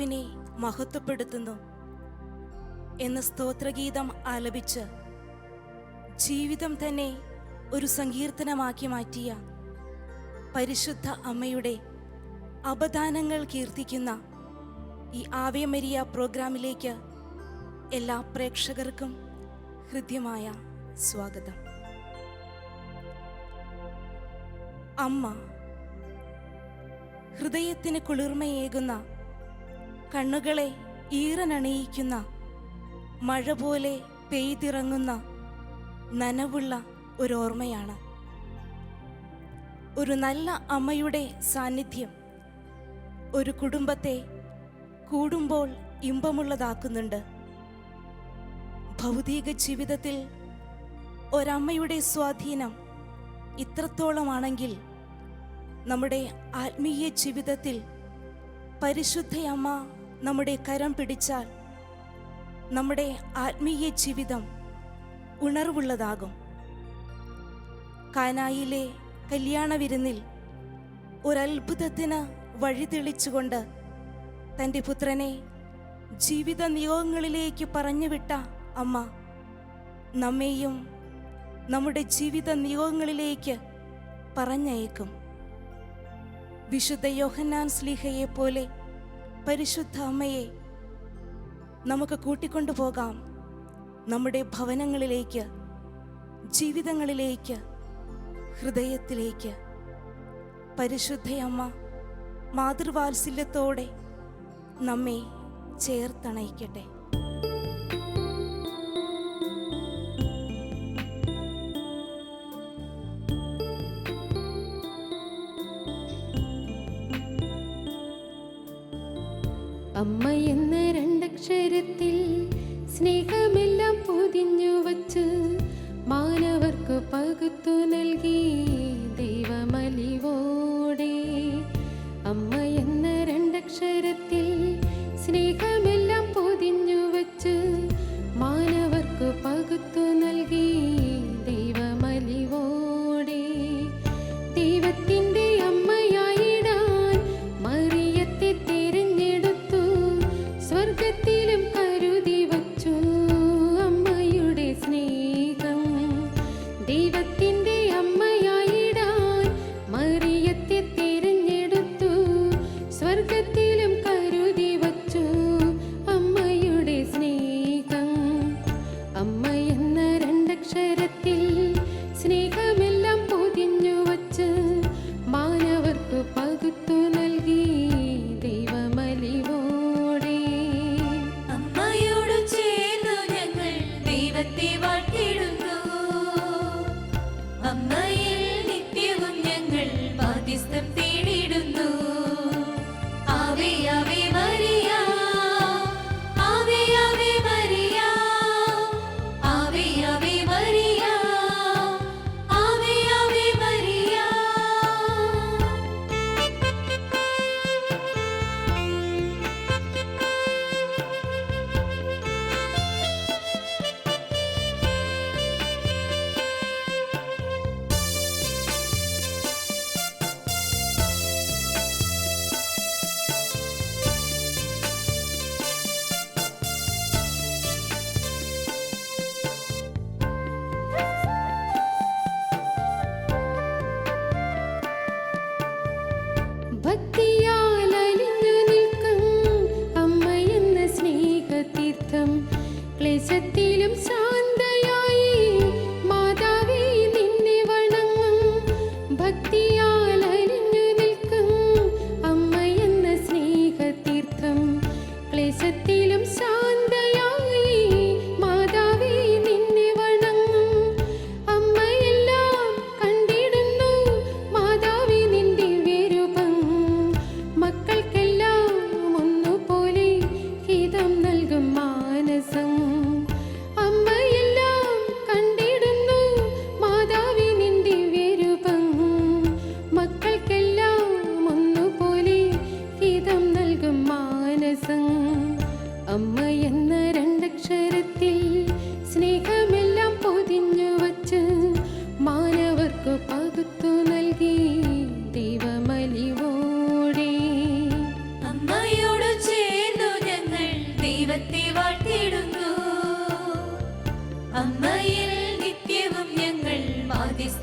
കർത്താവിനെ മഹത്വപ്പെടുത്തുന്നു എന്ന സ്തോത്രഗീതം ആലപിച്ച് ജീവിതം തന്നെ ഒരു സങ്കീർത്തനമാക്കി മാറ്റിയ പരിശുദ്ധ അമ്മയുടെ അപദാനങ്ങൾ കീർത്തിക്കുന്ന ഈ ആവേമരിയ പ്രോഗ്രാമിലേക്ക് എല്ലാ പ്രേക്ഷകർക്കും ഹൃദ്യമായ സ്വാഗതം. അമ്മ ഹൃദയത്തിന് കുളിർമയേകുന്ന കണ്ണുകളെ ഈറനണിയിക്കുന്ന മഴ പോലെ പെയ്തിറങ്ങുന്ന നനവുള്ള ഒരു ഓർമ്മയാണ് ഒരു നല്ല അമ്മയുടെ സാന്നിധ്യം ഒരു കുടുംബത്തെ കൂടുമ്പോൾ ഇമ്പമുള്ളതാക്കുന്നുണ്ട്. ഭൗതിക ജീവിതത്തിൽ ഒരമ്മയുടെ സ്വാധീനം ഇത്രത്തോളമാണെങ്കിൽ നമ്മുടെ ആത്മീയ ജീവിതത്തിൽ പരിശുദ്ധയമ്മ നമ്മുടെ കരം പിടിച്ചാൽ നമ്മുടെ ആത്മീയ ജീവിതം ഉണർവുള്ളതാകും. കാനായിലെ കല്യാണ വിരുന്നിൽ ഒരത്ഭുതത്തിന് വഴിതെളിച്ചുകൊണ്ട് തന്റെ പുത്രനെ ജീവിത നിയോഗങ്ങളിലേക്ക് പറഞ്ഞുവിട്ട അമ്മ നമ്മെയും നമ്മുടെ ജീവിത നിയോഗങ്ങളിലേക്ക് പറഞ്ഞയക്കും. വിശുദ്ധ യോഹന്നാൻ സ്ലീഹയെ പോലെ പരിശുദ്ധ അമ്മയെ നമുക്ക് കൂട്ടിക്കൊണ്ടു പോകാം നമ്മുടെ ഭവനങ്ങളിലേക്ക് ജീവിതങ്ങളിലേക്ക് ഹൃദയത്തിലേക്ക്. പരിശുദ്ധയമ്മ മാതൃവാത്സല്യത്തോടെ നമ്മെ ചേർത്തണയിക്കട്ടെ. അമ്മ എന്ന രണ്ടക്ഷരത്തിൽ സ്നേഹമെല്ലാം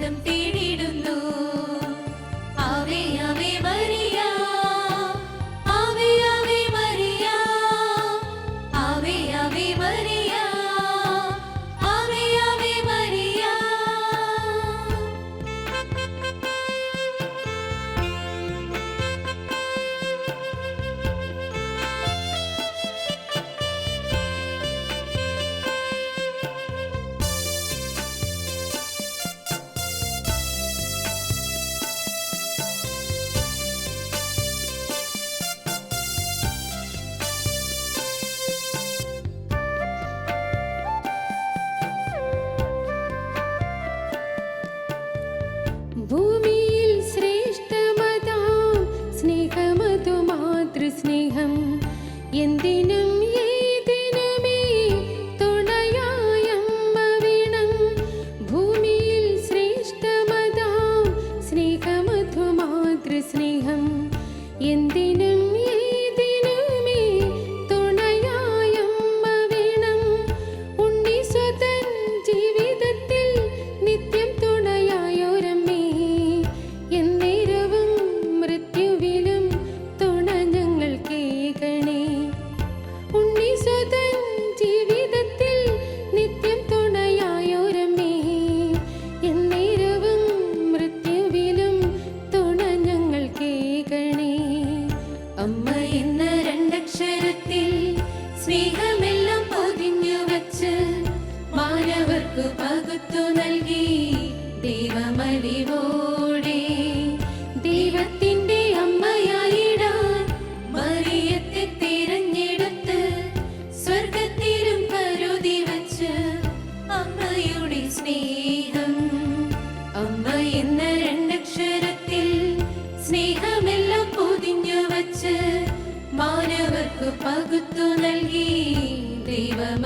en ti.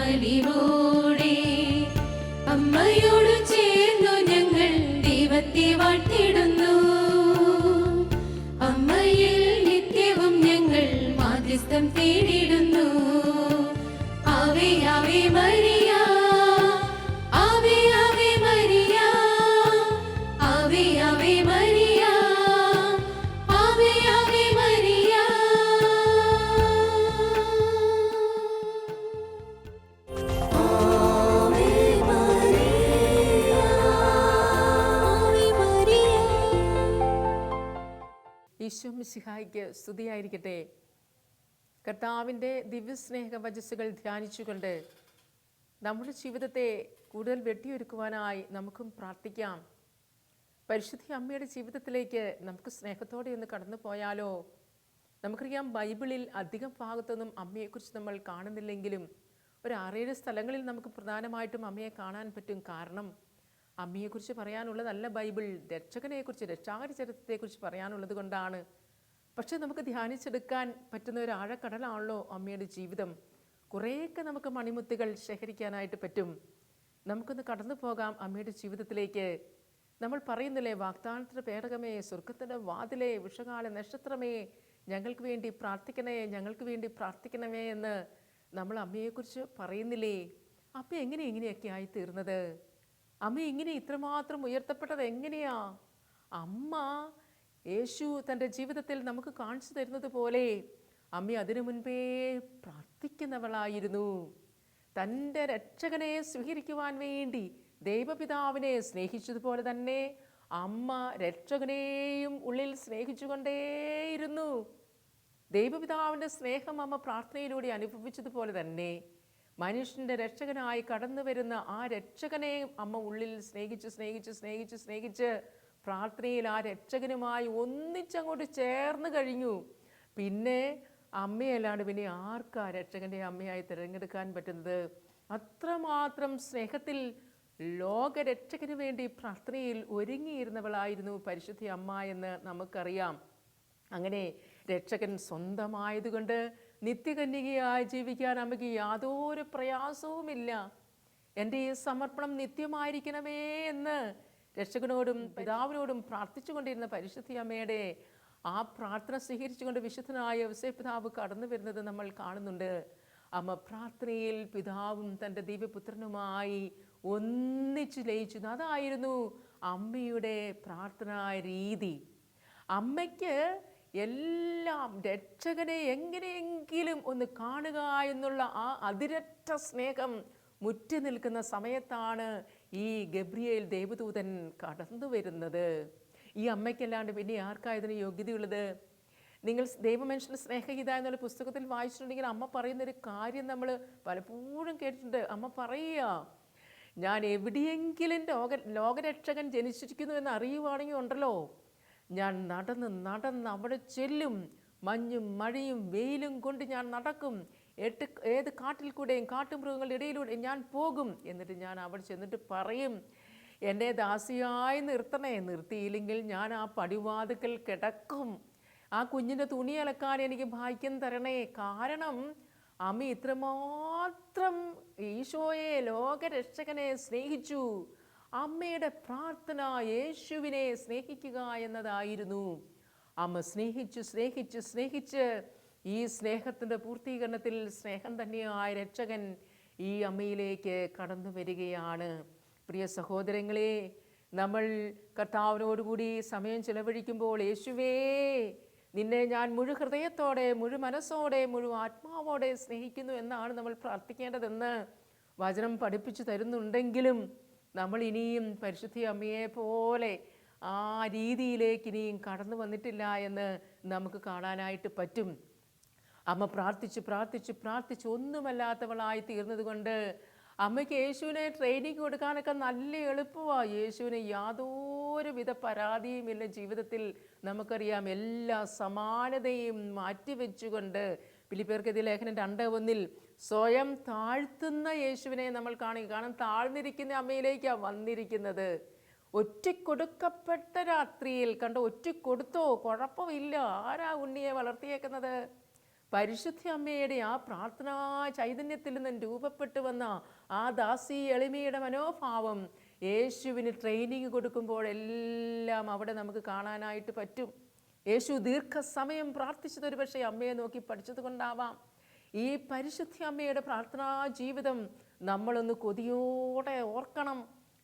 ദൈവമലിവോടെ അമ്മയോട് ഈശോ മിശിഹായ്ക്ക് സ്തുതിയായിരിക്കട്ടെ. കർത്താവിന്റെ ദിവ്യസ്നേഹ വചസ്സുകൾ ധ്യാനിച്ചുകൊണ്ട് നമ്മുടെ ജീവിതത്തെ കൂടുതൽ വെട്ടിയൊരുക്കുവാനായി നമുക്കും പ്രാർത്ഥിക്കാം. പരിശുദ്ധി അമ്മയുടെ ജീവിതത്തിലേക്ക് നമുക്ക് സ്നേഹത്തോടെ ഒന്ന് കടന്നു പോയാലോ? നമുക്കറിയാം ബൈബിളിൽ അധികം ഭാഗത്തൊന്നും അമ്മയെക്കുറിച്ച് നമ്മൾ കാണുന്നില്ലെങ്കിലും ഒരു ആറേഴ് സ്ഥലങ്ങളിൽ നമുക്ക് പ്രധാനമായിട്ടും അമ്മയെ കാണാൻ പറ്റും കാരണം അമ്മയെക്കുറിച്ച് പറയാനുള്ളതല്ല ബൈബിൾ. രക്ഷകനെക്കുറിച്ച് രക്ഷാകര ചരിത്രത്തെക്കുറിച്ച് പറയാനുള്ളത് കൊണ്ടാണ്. പക്ഷേ നമുക്ക് ധ്യാനിച്ചെടുക്കാൻ പറ്റുന്ന ഒരു ആഴക്കടലാണല്ലോ അമ്മയുടെ ജീവിതം. കുറേയൊക്കെ നമുക്ക് മണിമുത്തുകൾ ശേഖരിക്കാനായിട്ട് പറ്റും. നമുക്കൊന്ന് കടന്നു പോകാം അമ്മയുടെ ജീവിതത്തിലേക്ക്. നമ്മൾ പറയുന്നില്ലേ വാഗ്ദാനത്തിന്റെ പേടകമേ സ്വർഗത്തിന്റെ വാതിലെ വിഷകാല നക്ഷത്രമേ ഞങ്ങൾക്ക് വേണ്ടി പ്രാർത്ഥിക്കണേ ഞങ്ങൾക്ക് വേണ്ടി പ്രാർത്ഥിക്കണമേ എന്ന് നമ്മൾ അമ്മയെക്കുറിച്ച് പറയുന്നില്ലേ? അപ്പം എങ്ങനെ എങ്ങനെയൊക്കെ ആയി തീർന്നത് അമ്മ ഇങ്ങനെ ഇത്രമാത്രം ഉയർത്തപ്പെട്ടത് എങ്ങനെയാ? അമ്മ യേശു തന്റെ ജീവിതത്തിൽ നമുക്ക് കാണിച്ചു തരുന്നത് പോലെ അമ്മ അതിനു മുൻപേ പ്രാർത്ഥിക്കുന്നവളായിരുന്നു. തന്റെ രക്ഷകനെ സ്വീകരിക്കുവാൻ വേണ്ടി ദൈവപിതാവിനെ സ്നേഹിച്ചതുപോലെ തന്നെ അമ്മ രക്ഷകനെയും ഉള്ളിൽ സ്നേഹിച്ചുകൊണ്ടേയിരുന്നു. ദൈവപിതാവിന്റെ സ്നേഹം അമ്മ പ്രാർത്ഥനയിലൂടെ അനുഭവിച്ചതുപോലെ തന്നെ മനുഷ്യന്റെ രക്ഷകനായി കടന്നു വരുന്ന ആ രക്ഷകനെയും അമ്മ ഉള്ളിൽ സ്നേഹിച്ച് സ്നേഹിച്ച് സ്നേഹിച്ച് സ്നേഹിച്ച് പ്രാർത്ഥനയിൽ ആ രക്ഷകനുമായി ഒന്നിച്ചങ്ങോട്ട് ചേർന്ന് കഴിഞ്ഞു. പിന്നെ അമ്മയല്ലാണ്ട് പിന്നെ ആർക്കാ രക്ഷകന്റെ അമ്മയായി തിരഞ്ഞെടുക്കാൻ പറ്റുന്നത്? അത്രമാത്രം സ്നേഹത്തിൽ ലോകരക്ഷകന് വേണ്ടി പ്രാർത്ഥനയിൽ ഒരുങ്ങിയിരുന്നവളായിരുന്നു പരിശുദ്ധി അമ്മ എന്ന് നമുക്കറിയാം. അങ്ങനെ രക്ഷകൻ സ്വന്തമായതുകൊണ്ട് നിത്യകന്യകയായി ജീവിക്കാൻ അമ്മയ്ക്ക് യാതൊരു പ്രയാസവുമില്ല. എന്റെ ഈ സമർപ്പണം നിത്യമായിരിക്കണമേ എന്ന് രക്ഷകനോടും പിതാവിനോടും പ്രാർത്ഥിച്ചുകൊണ്ടിരുന്ന പരിശുദ്ധി അമ്മയുടെ ആ പ്രാർത്ഥന സ്വീകരിച്ചുകൊണ്ട് വിശുദ്ധനായ യോസേപ്പ് പിതാവ് കടന്നു വരുന്നത് നമ്മൾ കാണുന്നുണ്ട്. അമ്മ പ്രാർത്ഥനയിൽ പിതാവും തന്റെ ദിവ്യപുത്രനുമായി ഒന്നിച്ചു ലയിച്ചു അതായിരുന്നു അമ്മയുടെ പ്രാർത്ഥനാ രീതി. അമ്മയ്ക്ക് എല്ലാം രക്ഷകനെ എങ്ങനെയെങ്കിലും ഒന്ന് കാണുക എന്നുള്ള ആ അതിരറ്റ സ്നേഹം മുറ്റി നിൽക്കുന്ന സമയത്താണ് ഈ ഗബ്രിയേൽ ദേവദൂതൻ കടന്നു വരുന്നത്. ഈ അമ്മയ്ക്കല്ലാണ്ട് പിന്നെ ആർക്കാ ഇതിന് യോഗ്യതയുള്ളത്? നിങ്ങൾ ദൈവമനുഷ്യന്റെ സ്നേഹഗീത എന്നുള്ള പുസ്തകത്തിൽ വായിച്ചിട്ടുണ്ടെങ്കിൽ അമ്മ പറയുന്നൊരു കാര്യം നമ്മൾ പലപ്പോഴും കേട്ടിട്ടുണ്ട്. അമ്മ പറയുക ഞാൻ എവിടെയെങ്കിലും ലോക ലോകരക്ഷകൻ ജനിച്ചിരിക്കുന്നു എന്ന് അറിയുവാണെങ്കിൽ ഉണ്ടല്ലോ. ഞാൻ നടന്ന് നടന്ന് അവിടെ ചെല്ലും. മഞ്ഞും മഴയും വെയിലും കൊണ്ട് ഞാൻ നടക്കും. എട്ട് ഏത് കാട്ടിൽ കൂടെയും കാട്ടുമൃഗങ്ങളുടെ ഇടയിലൂടെ ഞാൻ പോകും. എന്നിട്ട് ഞാൻ അവിടെ ചെന്നിട്ട് പറയും എന്നെ ദാസിയായി നിർത്തണേ നിർത്തിയില്ലെങ്കിൽ ഞാൻ ആ പടിവാതുക്കൽ കിടക്കും. ആ കുഞ്ഞിന്റെ തുണി അലക്കാൻ എനിക്ക് ഭാഗ്യം തരണേ. കാരണം അമ്മ ഇത്രമാത്രം ഈശോയെ ലോകരക്ഷകനെ സ്നേഹിച്ചു. അമ്മയുടെ പ്രാർത്ഥന യേശുവിനെ സ്നേഹിക്കുക എന്നതായിരുന്നു. അമ്മ സ്നേഹിച്ചു സ്നേഹിച്ച് സ്നേഹിച്ച് ഈ സ്നേഹത്തിന്റെ പൂർത്തീകരണത്തിൽ സ്നേഹം തന്നെയായ രക്ഷകൻ ഈ അമ്മയിലേക്ക് കടന്നു വരികയാണ്. പ്രിയ സഹോദരങ്ങളെ നമ്മൾ കർത്താവിനോടുകൂടി സമയം ചിലവഴിക്കുമ്പോൾ യേശുവേ നിന്നെ ഞാൻ മുഴു ഹൃദയത്തോടെ മുഴു മനസ്സോടെ മുഴു ആത്മാവോടെ സ്നേഹിക്കുന്നു എന്നാണ് നമ്മൾ പ്രാർത്ഥിക്കേണ്ടതെന്ന് വചനം പഠിപ്പിച്ചു തരുന്നുണ്ടെങ്കിലും നമ്മൾ ഇനിയും പരിശുദ്ധി അമ്മയെ പോലെ ആ രീതിയിലേക്ക് ഇനിയും കടന്നു വന്നിട്ടില്ല എന്ന് നമുക്ക് കാണാനായിട്ട് പറ്റും. അമ്മ പ്രാർത്ഥിച്ച് പ്രാർത്ഥിച്ച് പ്രാർത്ഥിച്ച്. ഒന്നുമല്ലാത്തവളായി തീർന്നതുകൊണ്ട് അമ്മയ്ക്ക് യേശുവിനെ ട്രെയിനിങ് കൊടുക്കാനൊക്കെ നല്ല എളുപ്പമാണ് യേശുവിന് യാതൊരുവിധ പരാതിയുമില്ല ജീവിതത്തിൽ നമുക്കറിയാം എല്ലാ സമാനതയും മാറ്റിവെച്ചുകൊണ്ട്. പിലിപ്പേർക്കെതിരെ ലേഖനം രണ്ട് ഒന്നിൽ സ്വയം താഴ്ത്തുന്ന യേശുവിനെ നമ്മൾ കാണുക കാരണം താഴ്ന്നിരിക്കുന്ന അമ്മയിലേക്കാണ് വന്നിരിക്കുന്നത്. ഒറ്റക്കൊടുക്കപ്പെട്ട രാത്രിയിൽ കണ്ട ഒറ്റക്കൊടുത്തോ കുഴപ്പമില്ല. ആരാ ഉണ്ണിയെ വളർത്തിയേക്കുന്നത്? പരിശുദ്ധ അമ്മയുടെ ആ പ്രാർത്ഥനാ ചൈതന്യത്തിൽ നിന്നും രൂപപ്പെട്ടു വന്ന ആ ദാസി എളിമയുടെ മനോഭാവം യേശുവിന് ട്രെയിനിങ് കൊടുക്കുമ്പോഴെല്ലാം അവിടെ നമുക്ക് കാണാനായിട്ട് പറ്റും. യേശു ദീർഘസമയം പ്രാർത്ഥിച്ചത് ഒരു പക്ഷേ അമ്മയെ നോക്കി പഠിച്ചത് കൊണ്ടാവാം. ഈ പരിശുദ്ധ അമ്മയുടെ പ്രാർത്ഥനാ ജീവിതം നമ്മളൊന്ന് കൊതിയോടെ ഓർക്കണം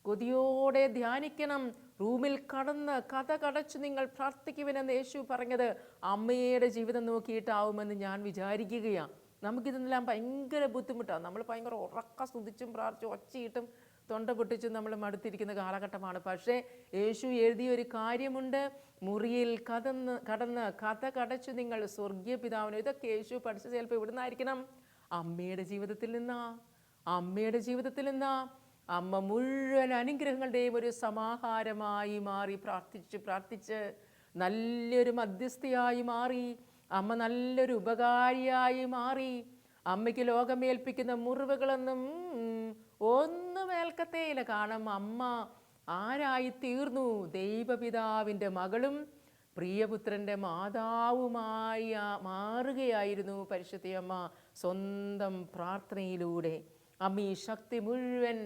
കൊതിയോടെ ധ്യാനിക്കണം. റൂമിൽ കടന്ന് കഥ കടച്ച് നിങ്ങൾ പ്രാർത്ഥിക്കുവിനെന്ന് യേശു പറഞ്ഞത് അമ്മയുടെ ജീവിതം നോക്കിയിട്ടാവുമെന്ന് ഞാൻ വിചാരിക്കുകയാണ് നമുക്കിതെല്ലാം ഭയങ്കര ബുദ്ധിമുട്ടാണ് നമ്മൾ ഭയങ്കര ഉറക്ക സ്തുതിച്ചും പ്രാർത്ഥിച്ചും ഒച്ചയിട്ടും തൊണ്ട പൊട്ടിച്ചും നമ്മൾ മടുത്തിരിക്കുന്ന കാലഘട്ടമാണ്. പക്ഷേ യേശു എഴുതിയ ഒരു കാര്യമുണ്ട്. മുറിയിൽ കടന്ന് കടന്ന് കഥ കടച്ചു നിങ്ങൾ സ്വർഗീയ പിതാവിന്. ഇതൊക്കെ യേശു പഠിച്ച ചിലപ്പോൾ ഇവിടെ നിന്നായിരിക്കണം അമ്മയുടെ ജീവിതത്തിൽ നിന്നാ അമ്മയുടെ ജീവിതത്തിൽ നിന്നാ. അമ്മ മുഴുവൻ അനുഗ്രഹങ്ങളുടെയും ഒരു സമാഹാരമായി മാറി പ്രാർത്ഥിച്ച് പ്രാർത്ഥിച്ച് നല്ലൊരു മധ്യസ്ഥയായി മാറി. അമ്മ നല്ലൊരു ഉപകാരിയായി മാറി. അമ്മയ്ക്ക് ലോകമേൽപ്പിക്കുന്ന മുറിവുകളൊന്നും ഒന്നും ഏൽക്കത്തേയില്ല കാരണം അമ്മ ആരായി തീർന്നു? ദൈവപിതാവിന്റെ മകളും പ്രിയപുത്രന്റെ മാതാവുമായി മാറുകയായിരുന്നു മാറുകയായിരുന്നു പരിശുദ്ധയമ്മ സ്വന്തം പ്രാർത്ഥനയിലൂടെ. അമ്മ ഈ ശക്തി മുഴുവൻ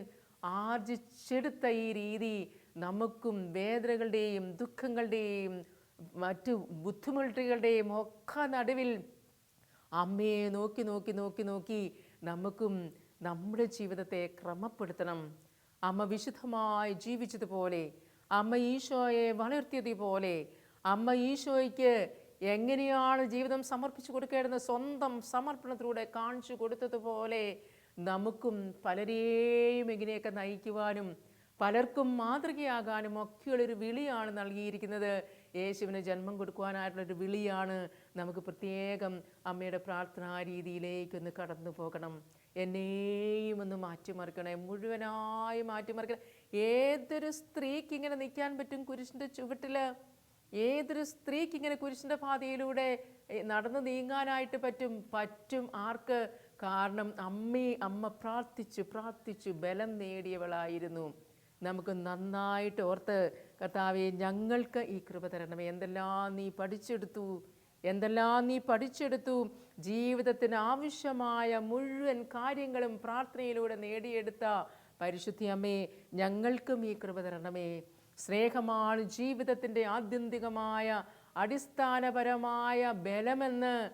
ആർജിച്ചെടുത്ത ഈ രീതി നമുക്കും വേദനകളുടെയും ദുഃഖങ്ങളുടെയും മറ്റു ബുദ്ധിമുട്ടുകളുടെയും ഒക്കെ നടുവിൽ അമ്മയെ നോക്കി നോക്കി നോക്കി നോക്കി നമുക്കും നമ്മുടെ ജീവിതത്തെ ക്രമപ്പെടുത്തണം. അമ്മ വിശുദ്ധമായി ജീവിച്ചതുപോലെ അമ്മ ഈശോയെ വളർത്തിയതുപോലെ അമ്മ ഈശോയ്ക്ക് എങ്ങനെയാണ് ജീവിതം സമർപ്പിച്ചു കൊടുക്കേണ്ടത് സ്വന്തം സമർപ്പണത്തിലൂടെ കാണിച്ചു കൊടുത്തതുപോലെ നമുക്കും പലരെയും ഇങ്ങനെയൊക്കെ നയിക്കുവാനും പലർക്കും മാതൃകയാകാനും ഒക്കെയുള്ളൊരു വിളിയാണ് നൽകിയിരിക്കുന്നത്. യേശുവിന് ജന്മം കൊടുക്കുവാനായിട്ടുള്ളൊരു വിളിയാണ് നമുക്ക് പ്രത്യേകം അമ്മയുടെ പ്രാർത്ഥനാ രീതിയിലേക്കൊന്ന് കടന്നു പോകണം. എന്നെയും ഒന്ന് മാറ്റിമറിക്കണേ. മുഴുവനായി മാറ്റിമറിക്കണം. ഏതൊരു സ്ത്രീക്ക് ഇങ്ങനെ നിൽക്കാൻ പറ്റും കുരിശിന്റെ ചുവട്ടിൽ ഏതൊരു സ്ത്രീക്ക് ഇങ്ങനെ കുരിശിന്റെ പാതയിലൂടെ നടന്നു നീങ്ങാനായിട്ട് പറ്റും? പറ്റും ആർക്ക്? കാരണം അമ്മയെ അമ്മ പ്രാർത്ഥിച്ചു പ്രാർത്ഥിച്ചു ബലം നേടിയവളായിരുന്നു. നമുക്ക് നന്നായിട്ട് ഓർത്ത് കർത്താവെ ഞങ്ങൾക്ക് ഈ കൃപ തരണമേ. എന്തെല്ലാം നീ പഠിച്ചെടുത്തു. എന്തെല്ലാം നീ പഠിച്ചെടുത്തു? ജീവിതത്തിന് ആവശ്യമായ മുഴുവൻ കാര്യങ്ങളും പ്രാർത്ഥനയിലൂടെ നേടിയെടുത്ത പരിശുദ്ധി അമ്മേ ഞങ്ങൾക്കും ഈ കൃപ തരണമേ. സ്നേഹമാണ് ജീവിതത്തിന്റെ ആത്യന്തികമായ അടിസ്ഥാനപരമായ ബലമെന്ന്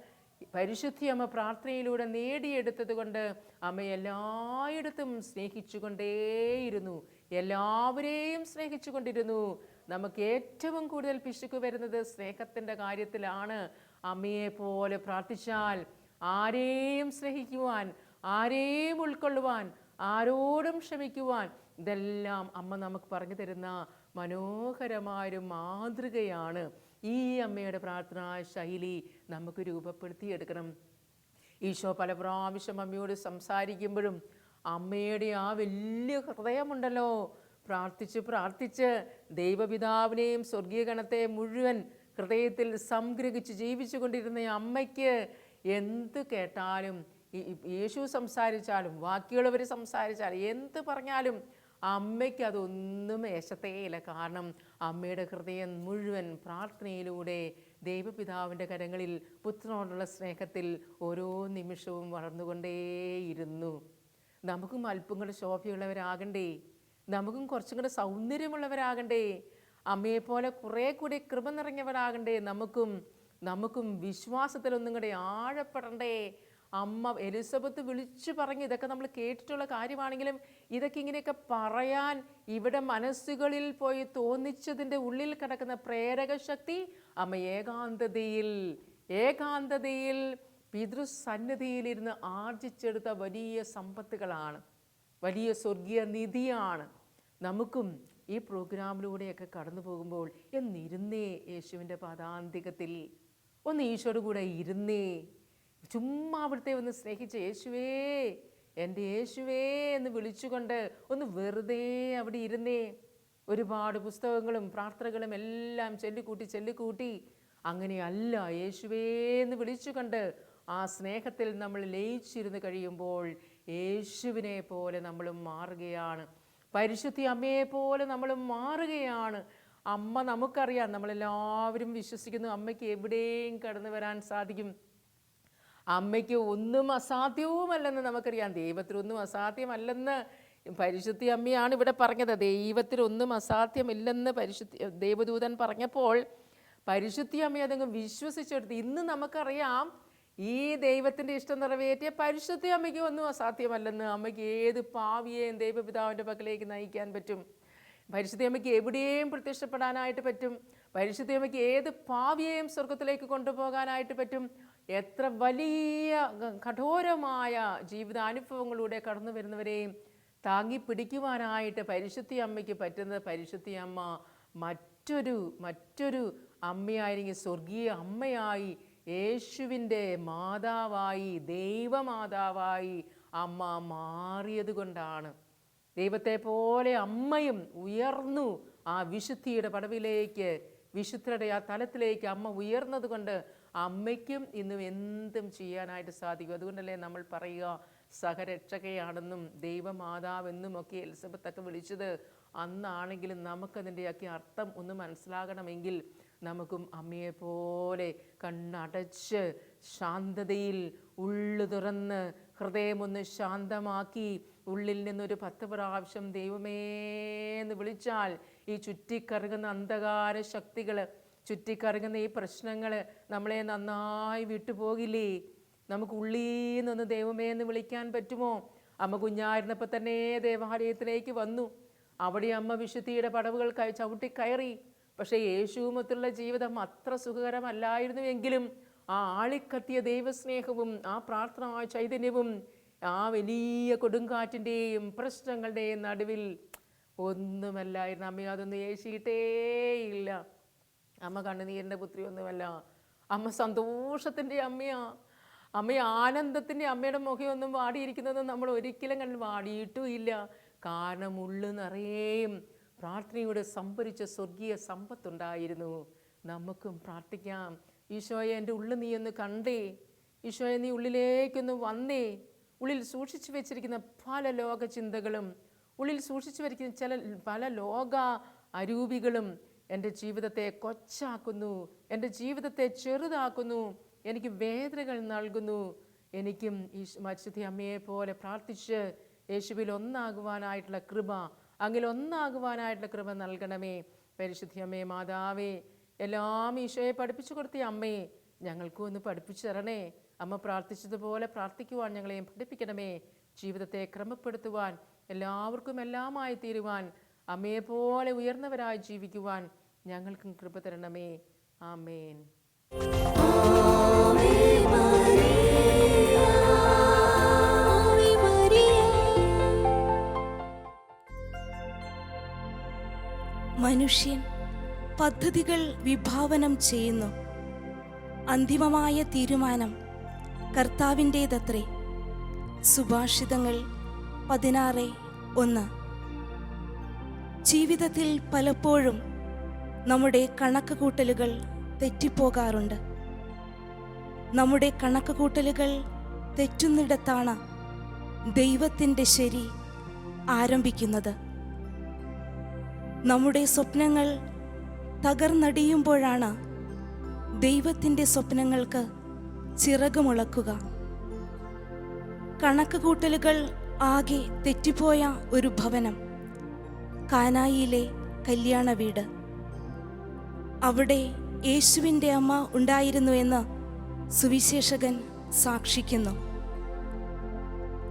പരിശുദ്ധി അമ്മ പ്രാർത്ഥനയിലൂടെ നേടിയെടുത്തത് കൊണ്ട് അമ്മ എല്ലായിടത്തും സ്നേഹിച്ചുകൊണ്ടേയിരുന്നു. എല്ലാവരെയും സ്നേഹിച്ചു കൊണ്ടിരുന്നു നമുക്ക് ഏറ്റവും കൂടുതൽ പിശുക്ക് വരുന്നത് സ്നേഹത്തിന്റെ കാര്യത്തിലാണ്. അമ്മയെ പോലെ പ്രാർത്ഥിച്ചാൽ ആരെയും സ്നേഹിക്കുവാൻ ആരെയും ഉൾക്കൊള്ളുവാൻ ആരോടും ക്ഷമിക്കുവാൻ ഇതെല്ലാം അമ്മ നമുക്ക് പറഞ്ഞു തരുന്ന മനോഹരമായൊരു മാതൃകയാണ്. ഈ അമ്മയുടെ പ്രാർത്ഥനാ ശൈലി നമുക്ക് രൂപപ്പെടുത്തിയെടുക്കണം. ഈശോ പല പ്രാവശ്യം അമ്മയോട് സംസാരിക്കുമ്പോഴും അമ്മയുടെ ആ വലിയ ഹൃദയമുണ്ടല്ലോ. പ്രാർത്ഥിച്ച് പ്രാർത്ഥിച്ച് ദൈവപിതാവിനെയും സ്വർഗീയ ഗണത്തെ മുഴുവൻ ഹൃദയത്തിൽ സംഗ്രഹിച്ച് ജീവിച്ചു കൊണ്ടിരുന്ന അമ്മയ്ക്ക് എന്ത് കേട്ടാലും യേശു സംസാരിച്ചാലും ബാക്കിയുള്ളവർ സംസാരിച്ചാലും എന്ത് പറഞ്ഞാലും അമ്മയ്ക്ക് അതൊന്നും യശത്തേയില്ല കാരണം അമ്മയുടെ ഹൃദയം മുഴുവൻ പ്രാർത്ഥനയിലൂടെ ദൈവപിതാവിന്റെ കരങ്ങളിൽ പുത്രനോടുള്ള സ്നേഹത്തിൽ ഓരോ നിമിഷവും വളർന്നുകൊണ്ടേയിരുന്നു. നമുക്കും അല്പങ്ങൾ ശോഭയുള്ളവരാകണ്ടേ? നമുക്കും കുറച്ചും കൂടെ സൗന്ദര്യമുള്ളവരാകണ്ടേ. അമ്മയെപ്പോലെ കുറേ കൂടി കൃപ നിറഞ്ഞവരാകണ്ടേ. നമുക്കും നമുക്കും വിശ്വാസത്തിൽ ഒന്നും കൂടെ ആഴപ്പെടണ്ടേ. അമ്മ എലിസബത്ത് വിളിച്ചു പറഞ്ഞ് ഇതൊക്കെ നമ്മൾ കേട്ടിട്ടുള്ള കാര്യമാണെങ്കിലും ഇതൊക്കെ ഇങ്ങനെയൊക്കെ പറയാൻ ഇവിടെ മനസ്സുകളിൽ പോയി തോന്നിച്ചതിന്റെ ഉള്ളിൽ കിടക്കുന്ന പ്രേരക ശക്തി അമ്മ ഏകാന്തതയിൽ ഏകാന്തതയിൽ പിതൃസന്നിധിയിലിരുന്ന് ആർജിച്ചെടുത്ത വലിയ സമ്പത്തുകളാണ്. വലിയ സ്വർഗീയ നിധിയാണ്. നമുക്കും ഈ പ്രോഗ്രാമിലൂടെയൊക്കെ കടന്നു പോകുമ്പോൾ എന്നിരുന്നേ യേശുവിന്റെ പാദാന്തികത്തിൽ. ഒന്ന് ഈശോയുടെ കൂടെ ഇരുന്നേ. ചുമ്മാ അവിടുത്തെ ഒന്ന് സ്നേഹിച്ച യേശുവേ എന്റെ യേശുവേ എന്ന് വിളിച്ചുകൊണ്ട് ഒന്ന് വെറുതെ അവിടെ ഇരുന്നേ. ഒരുപാട് പുസ്തകങ്ങളും പ്രാർത്ഥനകളും എല്ലാം ചൊല്ലിക്കൂട്ടി ചൊല്ലിക്കൂട്ടി. അങ്ങനെയല്ല യേശുവേ എന്ന് വിളിച്ചുകൊണ്ട് ആ സ്നേഹത്തിൽ നമ്മൾ ലയിച്ചിരുന്ന് കഴിയുമ്പോൾ യേശുവിനെ പോലെ നമ്മളും മാറുകയാണ്. പരിശുദ്ധി അമ്മയെ പോലെ നമ്മൾ മാറുകയാണ്. അമ്മ നമുക്കറിയാം നമ്മളെല്ലാവരും വിശ്വസിക്കുന്നു അമ്മയ്ക്ക് എവിടെയും കടന്നു വരാൻ സാധിക്കും. അമ്മയ്ക്ക് ഒന്നും അസാധ്യവുമല്ലെന്ന് നമുക്കറിയാം. ദൈവത്തിനൊന്നും അസാധ്യമല്ലെന്ന് പരിശുദ്ധി അമ്മയാണ് ഇവിടെ പറഞ്ഞത്. ദൈവത്തിനൊന്നും അസാധ്യമില്ലെന്ന് പരിശുദ്ധി ദേവദൂതൻ പറഞ്ഞപ്പോൾ പരിശുദ്ധി അമ്മയെ അതങ്ങ് വിശ്വസിച്ചെടുത്ത് ഇന്ന് നമുക്കറിയാം ഈ ദൈവത്തിന്റെ ഇഷ്ടം നിറവേറ്റിയ പരിശുദ്ധി അമ്മയ്ക്ക് ഒന്നും അസാധ്യമല്ലെന്ന് അമ്മയ്ക്ക് ഏത് പാവിയെയും ദൈവപിതാവിന്റെ പക്കലേക്ക് നയിക്കാൻ പറ്റും. പരിശുദ്ധ അമ്മയ്ക്ക് എവിടെയും പ്രത്യക്ഷപ്പെടാനായിട്ട് പറ്റും. പരിശുദ്ധ അമ്മയ്ക്ക് ഏത് പാവിയെയും സ്വർഗത്തിലേക്ക് കൊണ്ടുപോകാനായിട്ട് പറ്റും. എത്ര വലിയ കഠോരമായ ജീവിതാനുഭവങ്ങളിലൂടെ കടന്നു വരുന്നവരെയും താങ്ങി പിടിക്കുവാനായിട്ട് പരിശുദ്ധി അമ്മയ്ക്ക് പറ്റുന്നത് പരിശുദ്ധി അമ്മ മറ്റൊരു മറ്റൊരു അമ്മയായിരിക്കും സ്വർഗീയ അമ്മയായി യേശുവിന്റെ മാതാവായി ദൈവമാതാവായി അമ്മ മാറിയത് കൊണ്ടാണ്. ദൈവത്തെ പോലെ അമ്മയും ഉയർന്നു ആ വിശുദ്ധിയുടെ പടവിലേക്ക് വിശുദ്ധരുടെ ആ തലത്തിലേക്ക് അമ്മ ഉയർന്നത് കൊണ്ട് അമ്മയ്ക്കും ഇന്നും എന്തും ചെയ്യാനായിട്ട് സാധിക്കും. അതുകൊണ്ടല്ലേ നമ്മൾ പറയുക സഹരക്ഷകയാണെന്നും ദൈവമാതാവെന്നും ഒക്കെ എലിസബത്തൊക്കെ വിളിച്ചത് അന്നാണെങ്കിലും നമുക്കതിന്റെയൊക്കെ അർത്ഥം ഒന്ന് മനസ്സിലാകണമെങ്കിൽ നമുക്കും അമ്മയെപ്പോലെ കണ്ണടച്ച് ശാന്തതയിൽ ഉള്ളു തുറന്ന് ഹൃദയമൊന്ന് ശാന്തമാക്കി ഉള്ളിൽ നിന്നൊരു പത്ത് പ്രാവശ്യം ദൈവമേ എന്ന് വിളിച്ചാൽ ഈ ചുറ്റിക്കറങ്ങുന്ന അന്ധകാര ശക്തികൾ ചുറ്റിക്കറങ്ങുന്ന ഈ പ്രശ്നങ്ങൾ നമ്മളെ നന്നായി വിട്ടുപോകില്ലേ? നമുക്ക് ഉള്ളിൽ നിന്ന് ദൈവമേ എന്ന് വിളിക്കാൻ പറ്റുമോ? അമ്മ കുഞ്ഞായിരുന്നപ്പോൾ തന്നെ ദേവാലയത്തിലേക്ക് വന്നു. അവിടെ അമ്മ വിശുദ്ധിയുടെ പടവുകൾ ചവിട്ടി കയറി. പക്ഷേ യേശുവുമൊത്തുള്ള ജീവിതം അത്ര സുഖകരമല്ലായിരുന്നുവെങ്കിലും ആ ആളിക്കത്തിയ ദൈവസ്നേഹവും ആ പ്രാർത്ഥനാ ചൈതന്യവും ആ വലിയ കൊടുങ്കാറ്റിന്റെയും പ്രശ്നങ്ങളുടെയും നടുവിൽ ഒന്നുമല്ലായിരുന്നു. അമ്മ അതൊന്നും ഏശിയിട്ടേയില്ല അമ്മ കണ്ണുനീരിന്റെ പുത്രി ഒന്നുമല്ല. അമ്മ സന്തോഷത്തിന്റെ അമ്മയാ. അമ്മ ആനന്ദത്തിന്റെ അമ്മയുടെ മുഖമൊന്നും വാടിയിരിക്കുന്നത് നമ്മൾ ഒരിക്കലും കണ്ട് വാടിയിട്ടും ഇല്ല. കാരണം ഉള്ളു നിറയേയും പ്രാർത്ഥനയുടെ സംഭരിച്ച സ്വർഗീയ സമ്പത്തുണ്ടായിരുന്നു. നമുക്കും പ്രാർത്ഥിക്കാം. ഈശോയെ എന്റെ ഉള്ളിൽ നീ ഒന്ന് കണ്ടേ. ഈശോയെ നീ ഉള്ളിലേക്കൊന്ന് വന്നേ. ഉള്ളിൽ സൂക്ഷിച്ചു വെച്ചിരിക്കുന്ന പല ലോക ചിന്തകളും ഉള്ളിൽ സൂക്ഷിച്ചു വരിക്കുന്ന ചില പല ലോക അരൂപികളും എന്റെ ജീവിതത്തെ കൊച്ചാക്കുന്നു. എന്റെ ജീവിതത്തെ ചെറുതാക്കുന്നു. എനിക്ക് വേദനകൾ നൽകുന്നു. എനിക്കും ഈ മത്സ്യത്തി അമ്മയെ പോലെ പ്രാർത്ഥിച്ച് യേശുവിൽ ഒന്നാകുവാനായിട്ടുള്ള കൃപ അങ്ങിൽ ഒന്നാകുവാനായിട്ടുള്ള കൃപ നൽകണമേ. പരിശുദ്ധിയമ്മേ മാതാവേ എല്ലാം ഈശോയെ പഠിപ്പിച്ചു കൊടുത്തിയ അമ്മയെ ഞങ്ങൾക്കും ഒന്ന് പഠിപ്പിച്ചു തരണേ. അമ്മ പ്രാർത്ഥിച്ചതുപോലെ പ്രാർത്ഥിക്കുവാൻ ഞങ്ങളെയും പഠിപ്പിക്കണമേ. ജീവിതത്തെ ക്രമപ്പെടുത്തുവാൻ എല്ലാവർക്കും എല്ലാമായി തീരുവാൻ അമ്മയെ പോലെ ഉയർന്നവരായി ജീവിക്കുവാൻ ഞങ്ങൾക്കും കൃപ തരണമേ. ആമേൻ. മനുഷ്യൻ പദ്ധതികൾ വിഭാവനം ചെയ്യുന്നു. അന്തിമമായ തീരുമാനം കർത്താവിന്റേതത്രേ. സുഭാഷിതങ്ങൾ പതിനാറ് ഒന്ന്. ജീവിതത്തിൽ പലപ്പോഴും നമ്മുടെ കണക്ക് കൂട്ടലുകൾ തെറ്റിപ്പോകാറുണ്ട്. നമ്മുടെ കണക്ക് കൂട്ടലുകൾ തെറ്റുന്നിടത്താണ് ദൈവത്തിന്റെ ശരി ആരംഭിക്കുന്നത്. നമ്മുടെ സ്വപ്നങ്ങൾ തകർന്നടിയുമ്പോഴാണ് ദൈവത്തിന്റെ സ്വപ്നങ്ങൾക്ക് ചിറകുമുളക്കുക കണക്ക് കൂട്ടലുകൾ ആകെ തെറ്റിപ്പോയ ഒരു ഭവനം കാനായിലെ കല്യാണ വീട്. അവിടെ യേശുവിന്റെ അമ്മ ഉണ്ടായിരുന്നു എന്ന് സുവിശേഷകൻ സാക്ഷിക്കുന്നു.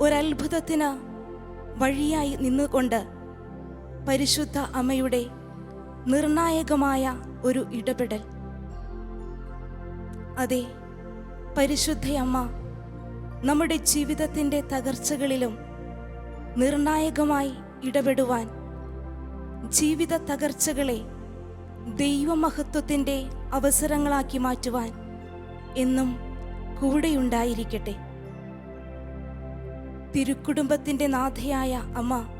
ഒരത്ഭുതത്തിന് വഴിയായി നിന്നുകൊണ്ട് പരിശുദ്ധ അമ്മയുടെ നിർണായകമായ ഒരു ഇടപെടൽ. അതെ പരിശുദ്ധയമ്മ നമ്മുടെ ജീവിതത്തിന്റെ തകർച്ചകളിലും നിർണായകമായി ഇടപെടുവാൻ ജീവിത തകർച്ചകളെ ദൈവമഹത്വത്തിന്റെ അവസരങ്ങളാക്കി മാറ്റുവാൻ എന്നും കൂടെയുണ്ടായിരിക്കട്ടെ. തിരുക്കുടുംബത്തിന്റെ നാഥയായ അമ്മ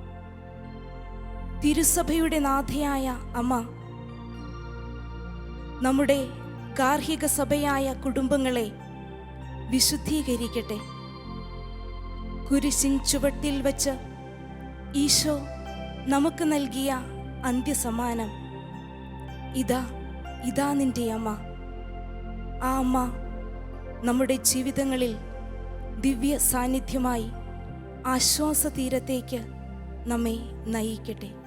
തിരുസഭയുടെ നാഥയായ അമ്മ. നമ്മുടെ ഗാർഹിക സഭയായ കുടുംബങ്ങളെ വിശുദ്ധീകരിക്കട്ടെ. കുരിശിൻ ചുവട്ടിൽ വച്ച് ഈശോ നമുക്ക് നൽകിയ അന്ത്യസമ്മാനം. ഇതാ ഇതാ നിന്റെ അമ്മ. ആ അമ്മ നമ്മുടെ ജീവിതങ്ങളിൽ ദിവ്യ സാന്നിധ്യമായി ആശ്വാസ തീരത്തേക്ക് നമ്മെ നയിക്കട്ടെ.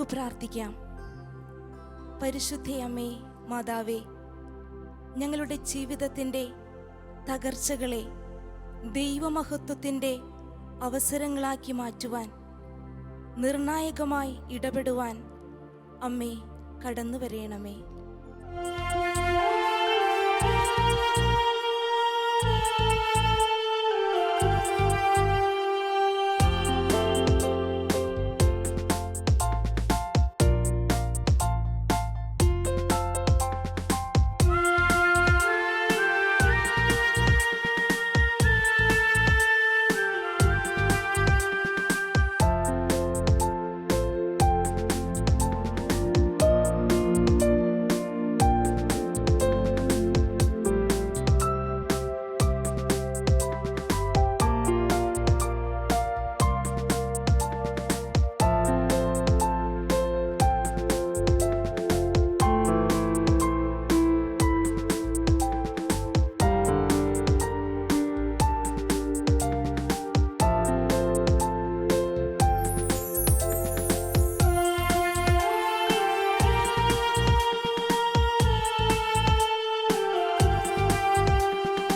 നമുക്ക് പ്രാർത്ഥിക്കാം. പരിശുദ്ധയമ്മേ മാതാവേ ഞങ്ങളുടെ ജീവിതത്തിന്റെ തകർച്ചകളെ ദൈവമഹത്വത്തിന്റെ അവസരങ്ങളാക്കി മാറ്റുവാൻ നിർണായകമായി ഇടപെടുവാൻ അമ്മേ കടന്നു വരേണമേ